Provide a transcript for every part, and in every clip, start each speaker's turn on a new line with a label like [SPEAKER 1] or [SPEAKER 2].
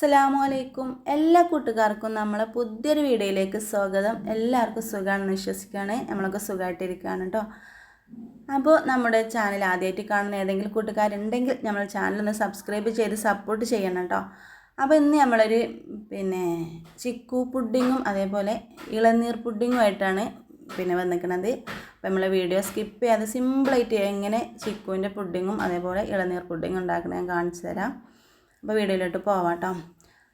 [SPEAKER 1] അസ്സലാമു അലൈക്കും എല്ലാ കൂട്ടുകാർക്കും നമ്മളെ പുതിയൊരു വീഡിയോയിലേക്ക് സ്വാഗതം. എല്ലാവർക്കും സുഖമാണെന്ന് വിശ്വസിക്കുകയാണ്. നമ്മളൊക്കെ സുഖമായിട്ടിരിക്കുകയാണ് കേട്ടോ. അപ്പോൾ നമ്മുടെ ചാനൽ ആദ്യമായിട്ട് കാണുന്ന ഏതെങ്കിലും കൂട്ടുകാരുണ്ടെങ്കിൽ നമ്മൾ ചാനലൊന്ന് സബ്സ്ക്രൈബ് ചെയ്ത് സപ്പോർട്ട് ചെയ്യണം കേട്ടോ. അപ്പോൾ ഇന്ന് നമ്മളൊരു പിന്നെ ചിക്കു പുഡിങ്ങും അതേപോലെ ഇളനീർ പുഡിങ്ങുമായിട്ടാണ് പിന്നെ വന്നിരിക്കുന്നത്. അപ്പോൾ നമ്മൾ വീഡിയോ സ്കിപ്പ് ചെയ്യാതെ സിമ്പിളായിട്ട് എങ്ങനെ ചിക്കുവിന്റെ പുഡിങ്ങും അതേപോലെ ഇളനീർ പുഡിങ്ങും ഉണ്ടാക്കുന്നത് ഞാൻ കാണിച്ചു തരാം. അപ്പോൾ വീഡിയോയിലോട്ട് പോവാം കേട്ടോ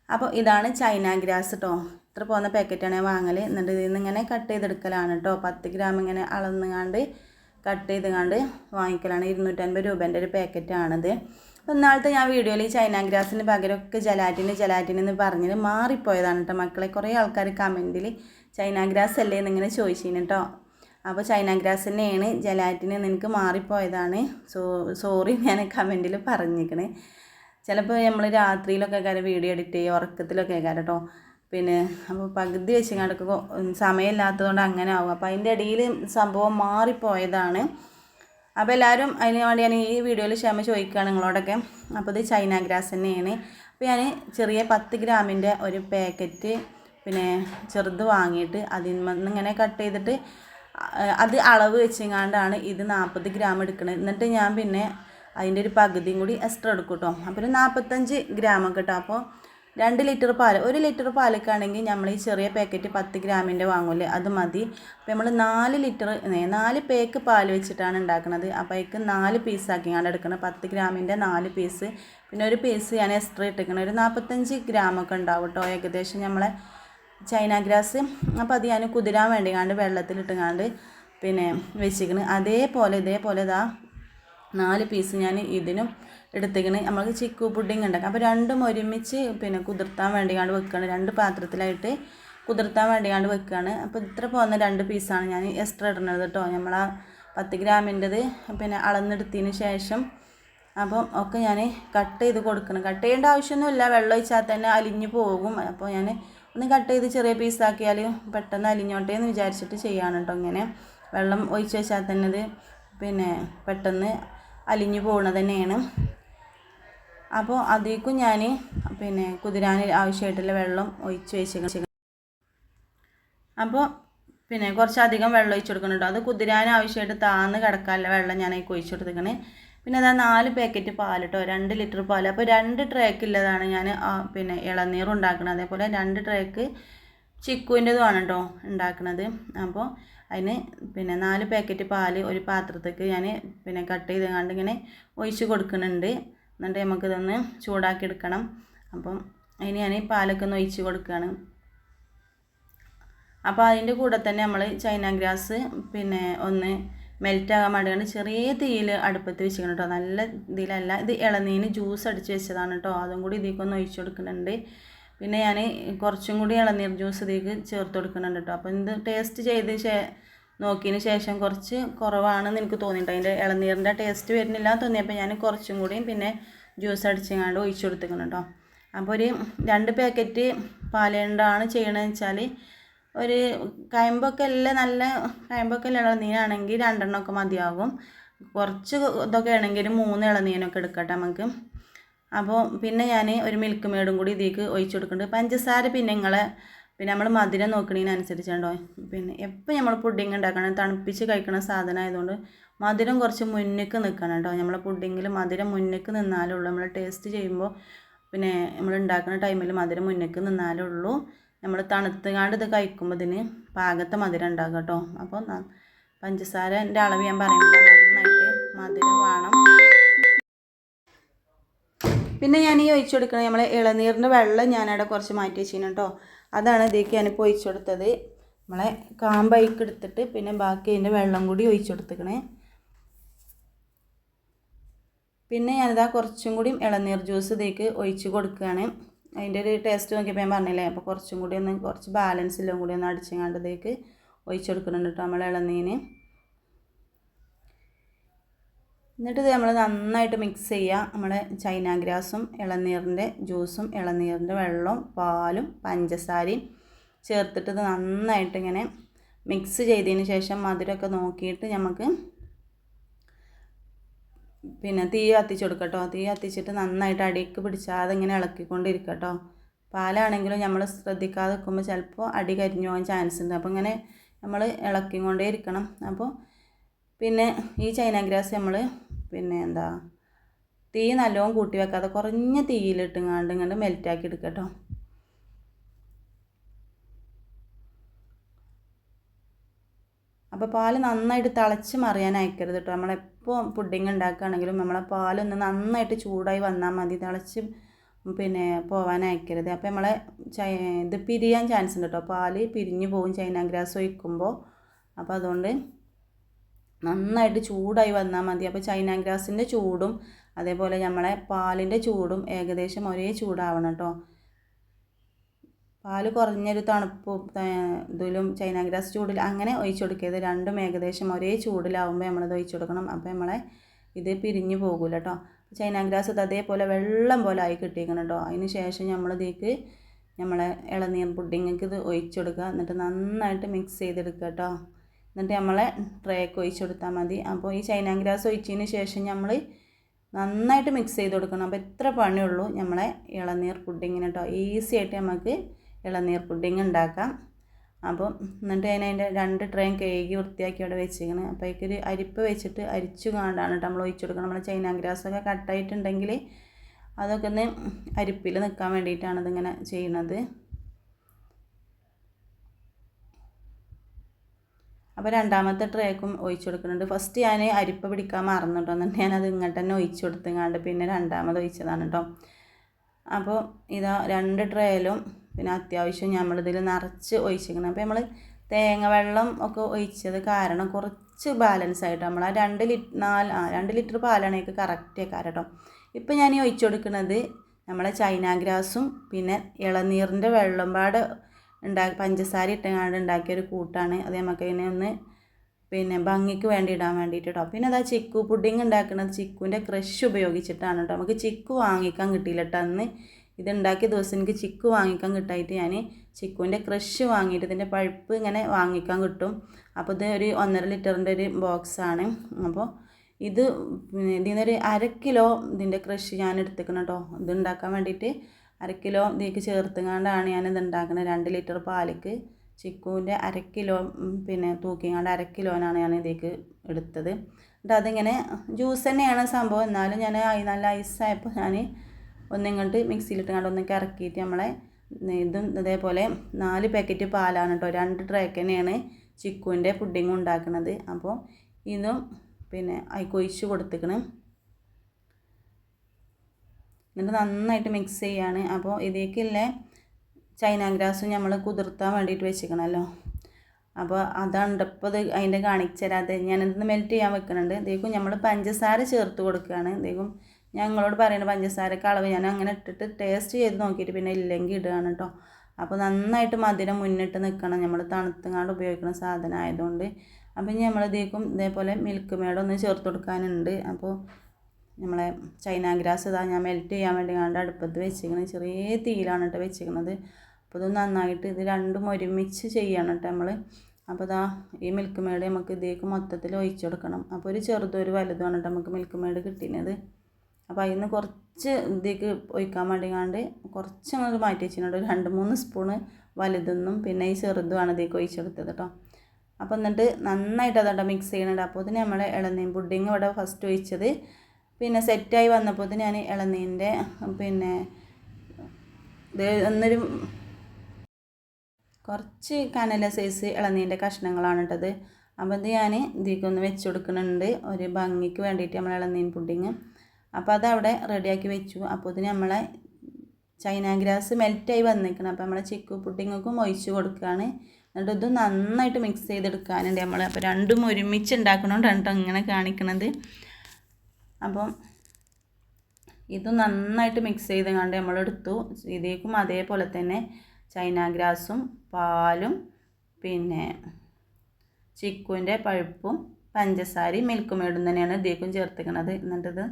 [SPEAKER 1] അപ്പോൾ ഇതാണ് ചൈന ഗ്രാസ് കേട്ടോ ഇത്ര പോകുന്ന പാക്കറ്റാണ് വാങ്ങൽ എന്നിട്ട് ഇതിൽ നിന്ന് ഇങ്ങനെ കട്ട് ചെയ്തെടുക്കലാണ് കേട്ടോ പത്ത് ഗ്രാം ഇങ്ങനെ അളന്നുകാണ്ട് കട്ട് ചെയ്തുകാണ്ട് വാങ്ങിക്കലാണ്. ഇരുന്നൂറ്റൻപത് രൂപേന്റെ ഒരു പാക്കറ്റാണിത് ഇന്നാളത്തെ ഞാൻ വീഡിയോയിൽ ഈ ചൈന ഗ്രാസിന് പകരമൊക്കെ ജലാറ്റിന് ജലാറ്റിന് എന്ന് പറഞ്ഞത് മാറിപ്പോയതാണ് കേട്ടോ മക്കളെ കുറേ ആൾക്കാർ കമന്റിൽ ചൈന ഗ്രാസ് അല്ലേ എന്നിങ്ങനെ ചോദിച്ചിന് കേട്ടോ അപ്പോൾ ചൈന ഗ്രാസ് തന്നെയാണ് ജലാറ്റിന് നിനക്ക് മാറിപ്പോയതാണ്. സോ സോറി ഞാൻ കമന്റിൽ പറഞ്ഞിരിക്കണേ ചിലപ്പോൾ നമ്മൾ രാത്രിയിലൊക്കെ കാര്യം വീഡിയോ എഡിറ്റ് ചെയ്യുക ഉറക്കത്തിലൊക്കെ കാര്യം കേട്ടോ പിന്നെ അപ്പോൾ പകുതി വെച്ച് കിടക്കുക സമയമില്ലാത്തതുകൊണ്ട് അങ്ങനെ ആവും. അപ്പോൾ അതിന്റെ ഇടയിൽ സംഭവം മാറിപ്പോയതാണ്. അപ്പോൾ എല്ലാവരും അതിന് വേണ്ടി ഞാൻ ഈ വീഡിയോയിൽ ക്ഷമ ചോദിക്കുകയാണ് നിങ്ങളോടൊക്കെ. അപ്പോൾ ഇത് ചൈന ഗ്രാസ് തന്നെയാണ്. അപ്പോൾ ഞാൻ ചെറിയ പത്ത് ഗ്രാമിന്റെ ഒരു പാക്കറ്റ് പിന്നെ ചെറുത് വാങ്ങിയിട്ട് അതിൽ നിന്ന് ഇങ്ങനെ കട്ട് ചെയ്തിട്ട് അത് അളവ് വെച്ചെങ്ങാണ്ടാണ് ഇത് നാൽപ്പത് ഗ്രാം എടുക്കുന്നത് എന്നിട്ട് ഞാൻ പിന്നെ അതിന്റെ ഒരു പകുതിയും കൂടി എക്സ്ട്രാ എടുക്കും കേട്ടോ അപ്പോൾ ഒരു നാൽപ്പത്തഞ്ച് ഗ്രാമൊക്കെ കേട്ടോ അപ്പോൾ രണ്ട് ലിറ്റർ പാൽ ഒരു ലിറ്റർ പാലക്കാണെങ്കിൽ നമ്മൾ ഈ ചെറിയ പാക്കറ്റ് പത്ത് ഗ്രാമിന്റെ വാങ്ങൂലേ അത് മതി. അപ്പോൾ നമ്മൾ നാല് ലിറ്റർ നാല് പേക്ക് പാൽ വെച്ചിട്ടാണ് ഉണ്ടാക്കുന്നത് അപ്പോൾ അതിക്ക് നാല് പീസാക്കിയാണ് എടുക്കുന്നത് പത്ത് ഗ്രാമിന്റെ നാല് പീസ് പിന്നെ ഒരു പീസ് ഞാൻ എക്സ്ട്രാ ഇട്ടിരിക്കണം ഒരു നാൽപ്പത്തഞ്ച് ഗ്രാമൊക്കെ ഉണ്ടാവും കേട്ടോ ഏകദേശം നമ്മളെ ചൈന ഗ്രാസ്. അപ്പോൾ അത് ഞാൻ കുതിരാൻ വേണ്ടിങ്ങാണ്ട് വെള്ളത്തിലിട്ടുങ്ങാണ്ട് പിന്നെ വെച്ചിരിക്കുന്നത് അതേപോലെ ഇതേപോലെ ഇതാ നാല് പീസ് ഞാൻ ഇതിനും എടുത്തേക്കണേ. നമുക്ക് ചിക്കു പുഡിങ് ഉണ്ടാക്കാം അപ്പോൾ രണ്ടും ഒരുമിച്ച് പിന്നെ കുതിർത്താൻ വേണ്ടിയാണ് വെക്കുകയാണ് രണ്ട് പാത്രത്തിലായിട്ട് കുതിർത്താൻ വേണ്ടിയാണ് വെക്കുകയാണ് അപ്പോൾ ഇത്ര പോകുന്ന രണ്ട് പീസാണ് ഞാൻ എക്സ്ട്രാ ഇടുന്നത് കേട്ടോ നമ്മൾ ആ പത്ത് ഗ്രാമിന്റെത് പിന്നെ അളന്നെടുത്തതിന് ശേഷം അപ്പം ഒക്കെ ഞാൻ കട്ട് ചെയ്ത് കൊടുക്കണം. കട്ട് ചെയ്യേണ്ട ആവശ്യമൊന്നുമില്ല വെള്ളം ഒഴിച്ചാൽ തന്നെ അലിഞ്ഞു പോകും. അപ്പോൾ ഞാൻ ഒന്ന് കട്ട് ചെയ്ത് ചെറിയ പീസാക്കിയാൽ പെട്ടെന്ന് അലിഞ്ഞോട്ടെ എന്ന് വിചാരിച്ചിട്ട് ചെയ്യാണ് കേട്ടോ ഇങ്ങനെ. വെള്ളം ഒഴിച്ച് വെച്ചാൽ തന്നെ ഇത് പിന്നെ പെട്ടെന്ന് അലിഞ്ഞു പോകുന്നത് തന്നെയാണ്. അപ്പോൾ അതിലേക്കും ഞാൻ പിന്നെ കുതിരാൻ ആവശ്യമായിട്ടുള്ള വെള്ളം ഒഴിച്ച് വെച്ച് അപ്പോൾ പിന്നെ കുറച്ചധികം വെള്ളം ഒഴിച്ച് കൊടുക്കുന്നുണ്ട്. അത് കുതിരാൻ ആവശ്യമായിട്ട് താന്ന് കിടക്കാനുള്ള വെള്ളം ഞാൻ അതിൽ ഒഴിച്ച് കൊടുത്തിരിക്കണേ. പിന്നെ അതാ നാല് പാക്കറ്റ് പാൽ കേട്ടോ രണ്ട് ലിറ്റർ പാൽ അപ്പോൾ രണ്ട് ട്രേക്ക് ഉള്ളതാണ് ഞാൻ പിന്നെ ഇളനീർ ഉണ്ടാക്കുന്നത് അതേപോലെ രണ്ട് ട്രേക്ക് ചിക്കുവിന്റെതുമാണ് കേട്ടോ ഉണ്ടാക്കുന്നത് അപ്പോൾ അതിന് പിന്നെ നാല് പാക്കറ്റ് പാൽ ഒരു പാത്രത്തേക്ക് ഞാൻ പിന്നെ കട്ട് ചെയ്ത് കണ്ട് ഇങ്ങനെ ഒഴിച്ച് കൊടുക്കുന്നുണ്ട്. എന്നിട്ട് നമുക്കിതൊന്ന് ചൂടാക്കി എടുക്കണം. അപ്പം അതിന് ഞാൻ പാലൊക്കെ ഒന്ന് ഒഴിച്ച് കൊടുക്കുകയാണ് അപ്പോൾ അതിന്റെ കൂടെ തന്നെ നമ്മൾ ചൈന ഗ്രാസ് പിന്നെ ഒന്ന് മെൽറ്റാകാൻ വേണ്ടിയാണ് ചെറിയ തീയിൽ അടുപ്പത്ത് വെച്ചിരിക്കണം കേട്ടോ. നല്ല ഇതിലല്ല ഇത് ഇളനീന് ജ്യൂസ് അടിച്ച് വെച്ചതാണ് കേട്ടോ. അതും കൂടി ഇതിലേക്കൊന്ന് ഒഴിച്ച് കൊടുക്കുന്നുണ്ട്. പിന്നെ ഞാൻ കുറച്ചും കൂടി ഇളനീർ ജ്യൂസ് ഇതിലേക്ക് ചേർത്ത് കൊടുക്കുന്നുണ്ട് കേട്ടോ അപ്പോൾ ഇത് ടേസ്റ്റ് ചെയ്ത് ശേ നോക്കിയതിന് ശേഷം കുറച്ച് കുറവാണെന്ന് എനിക്ക് തോന്നിയിട്ട് അതിന്റെ ഇളനീരിന്റെ ടേസ്റ്റ് വരുന്നില്ല എന്ന് തോന്നിയപ്പോൾ ഞാൻ കുറച്ചും കൂടിയും പിന്നെ ജ്യൂസ് അടിച്ചങ്ങാണ്ട് ഒഴിച്ചു കൊടുത്തിരിക്കണം കേട്ടോ അപ്പോൾ ഒരു രണ്ട് പാക്കറ്റ് പാലുകൊണ്ടാണ് ചെയ്യണമെന്ന് വെച്ചാൽ ഒരു കയമ്പൊക്കെ എല്ലാം നല്ല കയമ്പൊക്കെ ഇളനീരാണെങ്കിൽ രണ്ടെണ്ണമൊക്കെ മതിയാകും. കുറച്ച് ഇതൊക്കെ ആണെങ്കിൽ ഒരു മൂന്ന് ഇളനീരൊക്കെ എടുക്കട്ടെ നമുക്ക്. അപ്പോൾ പിന്നെ ഞാൻ ഒരു മിൽക്ക് മേടും കൂടി ഇതിലേക്ക് ഒഴിച്ചു കൊടുക്കുന്നുണ്ട്. പഞ്ചസാര പിന്നെ നിങ്ങളെ പിന്നെ നമ്മൾ മധുരം നോക്കണതിനനുസരിച്ചുണ്ടോ പിന്നെ എപ്പോൾ നമ്മൾ പുഡിങ് ഉണ്ടാക്കണം തണുപ്പിച്ച് കഴിക്കുന്ന സാധനം ആയതുകൊണ്ട് മധുരം കുറച്ച് മുന്നിക്ക് നിൽക്കണം കേട്ടോ നമ്മളെ പുഡിങ്ങിൽ മധുരം മുന്നിക്ക് നിന്നാലേ ഉള്ളൂ നമ്മൾ ടേസ്റ്റ് ചെയ്യുമ്പോൾ പിന്നെ നമ്മൾ ഉണ്ടാക്കുന്ന ടൈമിൽ മധുരം മുന്നിക്ക് നിന്നാലേ ഉള്ളൂ നമ്മൾ തണുത്തുകാണ്ട് ഇത് കഴിക്കുമ്പോൾ ഇതിന് പാകത്തെ മധുരം ഉണ്ടാകും കേട്ടോ അപ്പോൾ പഞ്ചസാരന്റെ അളവ് ഞാൻ പറയുന്നത് നന്നായിട്ട് മധുരം വേണം. പിന്നെ ഞാൻ ഈ ഒഴിച്ചു കൊടുക്കുന്നത് നമ്മൾ ഇളനീറിന്റെ വെള്ളം ഞാനവിടെ കുറച്ച് മാറ്റി വെച്ചിരുന്നു കേട്ടോ. അതാണ് ഇതിലേക്ക് ഞാനിപ്പോൾ ഒഴിച്ചു കൊടുത്തത്. നമ്മളെ കാമ്പൈക്ക് എടുത്തിട്ട് പിന്നെ ബാക്കി അതിന്റെ വെള്ളം കൂടി ഒഴിച്ചു കൊടുത്തേക്കണേ. പിന്നെ ഞാനിതാ കുറച്ചും കൂടി ഇളനീർ ജ്യൂസ് ഇതിലേക്ക് ഒഴിച്ച് കൊടുക്കുകയാണ്. അതിന്റെ ഒരു ടേസ്റ്റ് നോക്കിയപ്പോൾ ഞാൻ പറഞ്ഞില്ലേ അപ്പോൾ കുറച്ചും കൂടി ഒന്ന് കുറച്ച് ബാലൻസ് എല്ലാം കൂടി ഒന്ന് അടിച്ചങ്ങാണ്ട് ഇതിലേക്ക് ഒഴിച്ച് കൊടുക്കുന്നുണ്ട് കേട്ടോ നമ്മൾ ഇളനീന് എന്നിട്ട് ഇത് നമ്മൾ നന്നായിട്ട് മിക്സ് ചെയ്യുക നമ്മുടെ ചൈന ഗ്രാസും ഇളനീറിന്റെ ജ്യൂസും ഇളനീറിന്റെ വെള്ളവും പാലും പഞ്ചസാരയും ചേർത്തിട്ട് ഇത് നന്നായിട്ട് ഇങ്ങനെ മിക്സ് ചെയ്തതിന് ശേഷം മധുരമൊക്കെ നോക്കിയിട്ട് നമുക്ക് പിന്നെ തീ കത്തിച്ച് കൊടുക്കട്ടോ. തീ കത്തിച്ചിട്ട് നന്നായിട്ട് അടിക്ക് പിടിച്ചാതെ ഇങ്ങനെ ഇളക്കിക്കൊണ്ടിരിക്കട്ടോ. കേട്ടോ പാലാണെങ്കിലും നമ്മൾ ശ്രദ്ധിക്കാതെ നിൽക്കുമ്പോൾ ചിലപ്പോൾ അടി കരിഞ്ഞു പോകാൻ ചാൻസ് ഉണ്ട്. അപ്പോൾ ഇങ്ങനെ നമ്മൾ ഇളക്കിക്കൊണ്ടേ ഇരിക്കണം അപ്പോൾ പിന്നെ ഈ ചൈന ഗ്രാസ് നമ്മൾ പിന്നെ എന്താ തീ നല്ലോണം കൂട്ടി വെക്കാതെ കുറഞ്ഞ തീയിലിട്ടുങ്ങാണ്ട് ഇങ്ങോട്ട് മെൽറ്റാക്കി എടുക്കട്ടോ അപ്പോൾ പാൽ നന്നായിട്ട് തിളച്ച് മറിയാൻ അയക്കരുത് കേട്ടോ നമ്മളെപ്പോൾ പുഡിങ് ഉണ്ടാക്കുകയാണെങ്കിലും നമ്മളെ പാലൊന്ന് നന്നായിട്ട് ചൂടായി വന്നാൽ മതി. തിളച്ച് പിന്നെ പോവാൻ അയക്കരുത്. അപ്പോൾ നമ്മളെ ഇത് പിരിയാൻ ചാൻസ് ഉണ്ട് കേട്ടോ പാൽ പിരിഞ്ഞു പോകും ചൈന ഗ്രാസ് ഒഴിക്കുമ്പോൾ അപ്പോൾ അതുകൊണ്ട് നന്നായിട്ട് ചൂടായി വന്നാൽ മതി. അപ്പോൾ ചൈന ഗ്രാസിന്റെ ചൂടും അതേപോലെ നമ്മളെ പാലിന്റെ ചൂടും ഏകദേശം ഒരേ ചൂടാവണം കേട്ടോ. പാൽ കുറഞ്ഞൊരു തണുപ്പ് ഇതിലും ചൈന ഗ്രാസ് ചൂടിൽ അങ്ങനെ ഒഴിച്ചു കൊടുക്കരുത്. രണ്ടും ഏകദേശം ഒരേ ചൂടിലാവുമ്പോൾ നമ്മളത് ഒഴിച്ചു കൊടുക്കണം. അപ്പോൾ നമ്മളെ ഇത് പിരിഞ്ഞു പോകില്ല കേട്ടോ. ചൈന ഗ്രാസ് ഇത് അതേപോലെ വെള്ളം പോലെ ആയി കിട്ടിയിരിക്കണം കേട്ടോ. അതിന് ശേഷം നമ്മളിതേക്ക് നമ്മളെ ഇളനീർ പുഡിങ്ങൾക്ക് ഇത് ഒഴിച്ചു കൊടുക്കുക. എന്നിട്ട് നന്നായിട്ട് മിക്സ് ചെയ്തെടുക്കുക കേട്ടോ. എന്നിട്ട് നമ്മളെ ട്രേക്ക് ഒഴിച്ചു കൊടുത്താൽ മതി. അപ്പോൾ ഈ ചൈന ഗ്രാസ് ഒഴിച്ചതിന് ശേഷം നമ്മൾ നന്നായിട്ട് മിക്സ് ചെയ്ത് കൊടുക്കണം. അപ്പോൾ എത്ര പണിയുള്ളൂ നമ്മളെ ഇളനീർ പുഡിങ്ങിന് കേട്ടോ ഈസി ആയിട്ട് നമുക്ക് ഇളനീർ പുഡിങ് ഉണ്ടാക്കാം. അപ്പോൾ എന്നിട്ട് അതിന് അതിന്റെ രണ്ട് ട്രെയിൻ കേകി വൃത്തിയാക്കി അവിടെ വെച്ചിരിക്കണം. അപ്പോൾ അതിൽ അരിപ്പ് വെച്ചിട്ട് അരിച്ചു കാണ്ടാണ് കേട്ടോ നമ്മൾ ഒഴിച്ചു കൊടുക്കണം നമ്മൾ ചൈന ഗ്രാസൊക്കെ കട്ടായിട്ടുണ്ടെങ്കിൽ അതൊക്കെ ഒന്ന് അരിപ്പിൽ നിൽക്കാൻ വേണ്ടിയിട്ടാണ് ഇതിങ്ങനെ ചെയ്യുന്നത് അപ്പോൾ രണ്ടാമത്തെ ട്രേക്കും ഒഴിച്ചു കൊടുക്കുന്നുണ്ട്. ഫസ്റ്റ് ഞാൻ അരിപ്പ പിടിക്കാൻ മറന്നിട്ടോ. എന്നിട്ട് ഞാനത് ഇങ്ങോട്ട് തന്നെ ഒഴിച്ചു കൊടുത്തുങ്ങാണ്ട് പിന്നെ രണ്ടാമത് ഒഴിച്ചതാണ് കേട്ടോ അപ്പോൾ ഇതാ രണ്ട് ട്രേയിലും പിന്നെ അത്യാവശ്യം നമ്മളിതിൽ നിറച്ച് ഒഴിച്ചിരിക്കണം. അപ്പോൾ നമ്മൾ തേങ്ങ വെള്ളം ഒക്കെ ഒഴിച്ചത് കാരണം കുറച്ച് ബാലൻസ് ആയിട്ട് നമ്മൾ ആ രണ്ട് ലിറ്റർ നാല് ആ രണ്ട് ലിറ്റർ പാലാണെങ്കിൽ കറക്റ്റ് ആക്കാറ് കേട്ടോ ഇപ്പം ഞാൻ ഈ ഒഴിച്ചു കൊടുക്കുന്നത് നമ്മളെ ചൈന ഗ്രാസും പിന്നെ ഇളനീറിന്റെ വെള്ളം പാട് ഉണ്ടാ പഞ്ചസാര ഇട്ടങ്ങാണ്ട് ഉണ്ടാക്കിയൊരു കൂട്ടാണ്. അത് നമുക്ക് അതിനെ ഒന്ന് പിന്നെ ഭംഗിക്ക് വേണ്ടി ഇടാൻ വേണ്ടിയിട്ട് കേട്ടോ പിന്നെ അതാ ചിക്കു പുഡിങ് ഉണ്ടാക്കുന്നത് ചിക്കുവിന്റെ ക്രഷ് ഉപയോഗിച്ചിട്ടാണ് കേട്ടോ നമുക്ക് ചിക്കു വാങ്ങിക്കാൻ കിട്ടിയില്ല കേട്ടോ അന്ന്. ഇതുണ്ടാക്കിയ ദിവസം എനിക്ക് ചിക്കു വാങ്ങിക്കാൻ കിട്ടായിട്ട് ഞാൻ ചിക്കുവിന്റെ ക്രഷ് വാങ്ങിയിട്ട് ഇതിന്റെ പഴുപ്പ് ഇങ്ങനെ വാങ്ങിക്കാൻ കിട്ടും. അപ്പോൾ ഇത് ഒരു ഒന്നര ലിറ്ററിന്റെ ഒരു ബോക്സാണ്. അപ്പോൾ ഇത് ഇതിൽ നിന്നൊരു അര കിലോ ഇതിന്റെ ക്രഷ് ഞാൻ എടുത്തേക്കണം കേട്ടോ ഇത് ഉണ്ടാക്കാൻ വേണ്ടിയിട്ട് അര കിലോ ഇതിലേക്ക് ചേർത്തുകൊണ്ടാണ് ഞാനിത് ഉണ്ടാക്കുന്നത് രണ്ട് ലിറ്റർ പാലിക്ക് ചിക്കുവിന്റെ അരക്കിലോ കിലോ പിന്നെ തൂക്കിങ്ങാണ്ട് അരക്കിലോനാണ് ഞാൻ ഇതിലേക്ക് എടുത്തത്. എന്നിട്ട് അതിങ്ങനെ ജ്യൂസ് തന്നെയാണ് സംഭവം. എന്നാലും ഞാൻ നല്ല ഐസായപ്പോൾ ഞാൻ ഒന്നിങ്ങോട്ട് മിക്സിയിലിട്ട് ഒന്നിക്ക് ഒന്ന് ഇറക്കിയിട്ട് നമ്മളെ ഇതും ഇതേപോലെ നാല് പാക്കറ്റ് പാലാണ് കേട്ടോ രണ്ട് ട്രേക്ക് തന്നെയാണ് ചിക്കുവിന്റെ പുഡിങ് ഉണ്ടാക്കുന്നത് അപ്പോൾ ഇതും പിന്നെ കൊഴിച്ച് കൊടുത്തിക്കണം. എന്നിട്ട് നന്നായിട്ട് മിക്സ് ചെയ്യാണ്. അപ്പോൾ ഇതിലേക്കുള്ള ചൈന ഗ്രാസും നമ്മൾ കുതിർത്താൻ വേണ്ടിയിട്ട് വെച്ചിരിക്കണമല്ലോ അപ്പോൾ അതാണ് ഇപ്പോൾ ഇത് അതിന്റെ കാണിച്ചരാതെ ഞാനിതൊന്ന് മെൽറ്റ് ചെയ്യാൻ വെക്കുന്നുണ്ട് ഇതേക്കും നമ്മൾ പഞ്ചസാര ചേർത്ത് കൊടുക്കുകയാണ് ഇതേക്കും ഞങ്ങളോട് പറയുന്ന പഞ്ചസാരക്ക് അളവ് ഞാൻ അങ്ങനെ ഇട്ടിട്ട് ടേസ്റ്റ് ചെയ്ത് നോക്കിയിട്ട് പിന്നെ ഇല്ലെങ്കിൽ ഇടുകയാണ് കേട്ടോ അപ്പോൾ നന്നായിട്ട് മധുരം മുന്നിട്ട് നിൽക്കണം നമ്മൾ തണുത്തങ്ങാണ്ട് ഉപയോഗിക്കുന്ന സാധനം ആയതുകൊണ്ട്. അപ്പം നമ്മൾ ഇതേക്കും ഇതേപോലെ മിൽക്ക് മേഡ് ഒന്ന് ചേർത്ത് കൊടുക്കാനുണ്ട്. അപ്പോൾ നമ്മളെ ചൈന ഗ്രാസ് ഇതാ ഞാൻ മെൽറ്റ് ചെയ്യാൻ വേണ്ടി കണ്ട് അടുപ്പത്ത് വെച്ചിരിക്കുന്നത് ചെറിയ തീയിലാണ് കേട്ടോ വെച്ചിരിക്കുന്നത് അപ്പോൾ ഇത് നന്നായിട്ട് ഇത് രണ്ടും ഒരുമിച്ച് ചെയ്യണം കേട്ടോ നമ്മൾ അപ്പോൾ ഇതാ ഈ മിൽക്ക് മേഡ് നമുക്ക് ഇതേക്ക് മൊത്തത്തിൽ ഒഴിച്ചു കൊടുക്കണം. അപ്പോൾ ഒരു ചെറുതും ഒരു വലുതുമാണ് കേട്ടോ നമുക്ക് മിൽക്ക് മേഡ് കിട്ടിയത്. അപ്പോൾ അതിൽ നിന്ന് കുറച്ച് ഇതിലേക്ക് ഒഴിക്കാൻ വേണ്ടി കണ്ട് കുറച്ച് നമ്മൾ മാറ്റി വെച്ചിട്ടുണ്ട്. ഒരു രണ്ട് മൂന്ന് സ്പൂണ് വലുതെന്നും പിന്നെ ഈ ചെറുതുമാണ് ഇതിലേക്ക് ഒഴിച്ചെടുത്തത് കേട്ടോ. അപ്പോൾ എന്നിട്ട് നന്നായിട്ട് അതാട്ടോ മിക്സ് ചെയ്യണുണ്ട് അപ്പോൾ ഇതിന് നമ്മൾ ഇളനീം പുഡിങ് ഇവിടെ ഫസ്റ്റ് ഒഴിച്ചത് പിന്നെ സെറ്റായി വന്നപ്പോൾ ഞാൻ ഇളനീന്റെ പിന്നെ എന്നൊരു കുറച്ച് കനല സൈസ് ഇളനീന്റെ കഷ്ണങ്ങളാണ് ഇട്ടത് അപ്പോൾ ഇത് ഞാൻ ഇതിലേക്കൊന്ന് വെച്ച് കൊടുക്കുന്നുണ്ട് ഒരു ഭംഗിക്ക് വേണ്ടിയിട്ട് നമ്മൾ ഇളനീൻ പുഡിങ്. അപ്പോൾ അതവിടെ റെഡിയാക്കി വെച്ചു. അപ്പോൾ ഇതിന് നമ്മളെ ചൈന ഗ്രാസ് മെൽറ്റായി വന്നിരിക്കണം അപ്പോൾ നമ്മളെ ചിക്കു പുഡിങ്ങൊക്കെ ഒഴിച്ച് കൊടുക്കുകയാണ് എന്നിട്ട് ഇത് നന്നായിട്ട് മിക്സ് ചെയ്തെടുക്കാനുണ്ട് നമ്മൾ അപ്പോൾ രണ്ടും ഒരുമിച്ച് ഉണ്ടാക്കണോണ്ടാണ് ഇങ്ങനെ കാണിക്കണത്. അപ്പം ഇത് നന്നായിട്ട് മിക്സ് ചെയ്ത് കണ്ട് നമ്മളെടുത്തു. ഇതേക്കും അതേപോലെ തന്നെ ചൈന ഗ്രാസും പാലും പിന്നെ ചിക്കുവിന്റെ പഴുപ്പും പഞ്ചസാരയും മിൽക്ക് മേടും തന്നെയാണ് ഇതേക്കും ചേർത്തിക്കണത്. എന്നിട്ടത്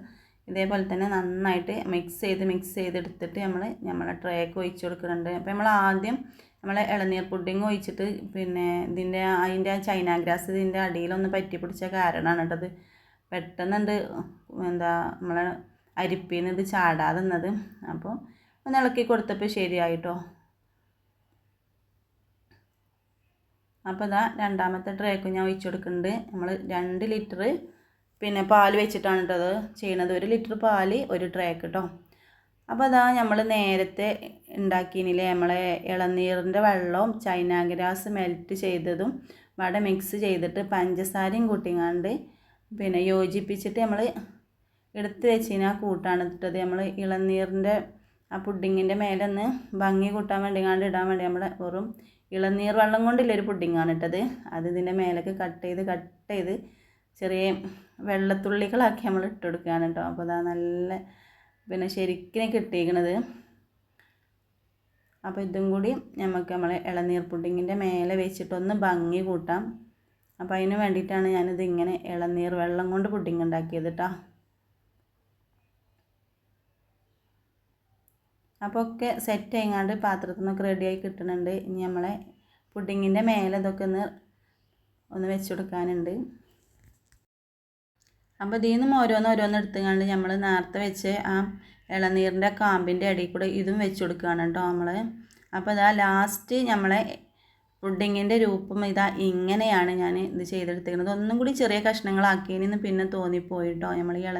[SPEAKER 1] ഇതേപോലെ തന്നെ നന്നായിട്ട് മിക്സ് ചെയ്ത് മിക്സ് ചെയ്തെടുത്തിട്ട് നമ്മൾ നമ്മളെ ട്രേക്ക് ഒഴിച്ച് കൊടുക്കുന്നുണ്ട്. അപ്പോൾ നമ്മൾ ആദ്യം നമ്മൾ ഇളനീർ പുഡിങ് ഒഴിച്ചിട്ട് പിന്നെ ഇതിന്റെ അതിന്റെ ചൈന ഗ്രാസ് ഇതിന്റെ അടിയിലൊന്ന് പറ്റി പിടിച്ച കാരണമാണ് കേട്ടത്. പെട്ടെന്നുണ്ട് എന്താ നമ്മളെ അരിപ്പിന്ന് ഇത് ചാടാതെ നിന്നത് അപ്പോൾ ഒന്ന് ഇളക്കി കൊടുത്തപ്പോൾ ശരിയായിട്ടോ. അപ്പോൾ ഇതാ രണ്ടാമത്തെ ട്രേക്ക് ഞാൻ ഒഴിച്ചു കൊടുക്കുന്നുണ്ട്. നമ്മൾ രണ്ട് ലിറ്റർ പിന്നെ പാൽ വെച്ചിട്ടാണ് കേട്ടോ അത് ചെയ്യണത്. ഒരു ലിറ്റർ പാൽ ഒരു ട്രേക്ക് കേട്ടോ അപ്പോൾ അതാ നമ്മൾ നേരത്തെ ഉണ്ടാക്കിയില്ലേ നമ്മളെ ഇളനീറിന്റെ വെള്ളവും ചൈന ഗ്രാസ് മെൽറ്റ് ചെയ്തതും വട മിക്സ് ചെയ്തിട്ട് പഞ്ചസാരയും കൂട്ടിങ്ങാണ്ട് പിന്നെ യോജിപ്പിച്ചിട്ട് നമ്മൾ എടുത്ത് വെച്ചിന് ആ കൂട്ടാണ് ഇട്ടത് നമ്മൾ ഇളനീറിന്റെ ആ പുഡിങ്ങിന്റെ മേലെ ഒന്ന് ഭംഗി കൂട്ടാൻ വേണ്ടി കണ്ട് ഇടാൻ വേണ്ടി നമ്മൾ വെറും ഇളനീർ വെള്ളം കൊണ്ടുള്ളൊരു പുഡിങ്ങാണ് ഇട്ടത്. അത് ഇതിന്റെ മേലേക്ക് കട്ട് ചെയ്ത് കട്ട് ചെയ്ത് ചെറിയ വെള്ളത്തുള്ളികളാക്കി നമ്മൾ ഇട്ട് കൊടുക്കുകയാണ് കേട്ടോ. അപ്പോൾ അതാ നല്ല പിന്നെ ശരിക്കും കിട്ടിയിരിക്കണത്. അപ്പോൾ ഇതും കൂടി നമുക്ക് നമ്മളെ ഇളനീർ പുഡിങ്ങിന്റെ മേലെ വെച്ചിട്ടൊന്ന് ഭംഗി കൂട്ടാം. അപ്പോൾ അതിന് വേണ്ടിയിട്ടാണ് ഞാനിത് ഇങ്ങനെ ഇളനീർ വെള്ളം കൊണ്ട് പുഡിങ് ഉണ്ടാക്കിയത് കേട്ടോ അപ്പോൾ ഒക്കെ സെറ്റ് ആയിങ്ങാണ്ട് പാത്രത്തിൽ നിന്നൊക്കെ റെഡിയായി കിട്ടുന്നുണ്ട് ഇനി നമ്മളെ പുഡിങ്ങിന്റെ മേലെ ഇതൊക്കെ ഒന്ന് ഒന്ന് വെച്ച് കൊടുക്കാനുണ്ട്. അപ്പോൾ ഇതിൽ നിന്നും ഓരോന്ന് ഓരോന്ന് എടുത്തുകൊണ്ട് നമ്മൾ നേരത്തെ വെച്ച് ആ ഇളനീരിന്റെ കാമ്പിന്റെ അടിയിൽ കൂടെ ഇതും വെച്ച് കൊടുക്കുകയാണ് കേട്ടോ നമ്മൾ അപ്പോൾ ഇതാ ലാസ്റ്റ് നമ്മളെ പുഡിങ്ങിന്റെ രൂപം ഇതാ ഇങ്ങനെയാണ് ഞാൻ ഇത് ചെയ്തെടുത്തിരിക്കുന്നത്. ഒന്നും കൂടി ചെറിയ കഷ്ണങ്ങളാക്കിയതിന് പിന്നെ തോന്നിപ്പോയിട്ടോ? നമ്മൾ ഇള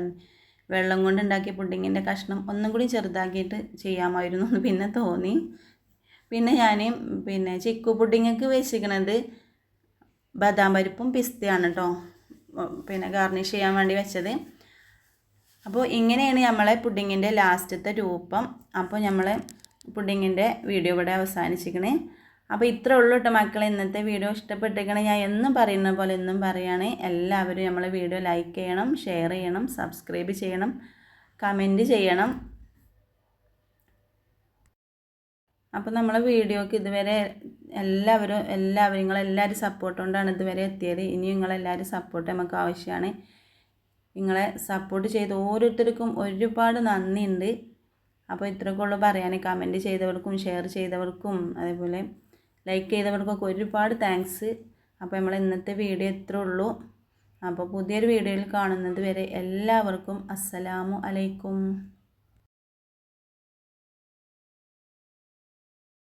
[SPEAKER 1] വെള്ളം കൊണ്ടുണ്ടാക്കിയ പുഡിങ്ങിന്റെ കഷ്ണം ഒന്നും കൂടി ചെറുതാക്കിയിട്ട് ചെയ്യാമായിരുന്നു എന്ന് പിന്നെ തോന്നി. പിന്നെ ഞാൻ പിന്നെ ചിക്കു പുഡിങ്ങൊക്കെ വെച്ചിരിക്കണത് ബദാം പരിപ്പും പിസ്തയാണ് കേട്ടോ പിന്നെ ഗാർണിഷ് ചെയ്യാൻ വേണ്ടി വെച്ചത്. അപ്പോൾ ഇങ്ങനെയാണ് നമ്മളെ പുഡിങ്ങിന്റെ ലാസ്റ്റത്തെ രൂപം. അപ്പോൾ നമ്മൾ പുഡിങ്ങിന്റെ വീഡിയോ ഇവിടെ അവസാനിച്ചിരിക്കണേ. അപ്പോൾ ഇത്രേ ഉള്ളൂ കേട്ടോ മക്കളെ. ഇന്നത്തെ വീഡിയോ ഇഷ്ടപ്പെട്ടിരിക്കണേ ഞാൻ എന്നും പറയുന്ന പോലെ എന്നും പറയുകയാണ്. എല്ലാവരും നമ്മളെ വീഡിയോ ലൈക്ക് ചെയ്യണം ഷെയർ ചെയ്യണം സബ്സ്ക്രൈബ് ചെയ്യണം കമന്റ് ചെയ്യണം. അപ്പോൾ നമ്മളെ വീഡിയോക്ക് ഇതുവരെ എല്ലാവരും എല്ലാവരും നിങ്ങളെല്ലാവരും സപ്പോർട്ട് കൊണ്ടാണ് ഇതുവരെ എത്തിയത്. ഇനി നിങ്ങളെല്ലാവരും സപ്പോർട്ട് നമുക്ക് ആവശ്യമാണ്. നിങ്ങളെ സപ്പോർട്ട് ചെയ്ത് ഓരോരുത്തർക്കും ഒരുപാട് നന്ദിയുണ്ട്. അപ്പോൾ ഇത്രയൊക്കെ ഉള്ളൂ പറയാൻ കമന്റ് ചെയ്തവർക്കും ഷെയർ ചെയ്തവർക്കും അതേപോലെ ലൈക്ക് ചെയ്തവർക്കൊക്കെ ഒരുപാട് താങ്ക്സ് അപ്പോൾ നമ്മൾ ഇന്നത്തെ വീഡിയോ ഇത്രേ ഉള്ളൂ. അപ്പോൾ പുതിയൊരു വീഡിയോയിൽ കാണുന്നത് വരെ എല്ലാവർക്കും അസ്സലാമു അലൈക്കും.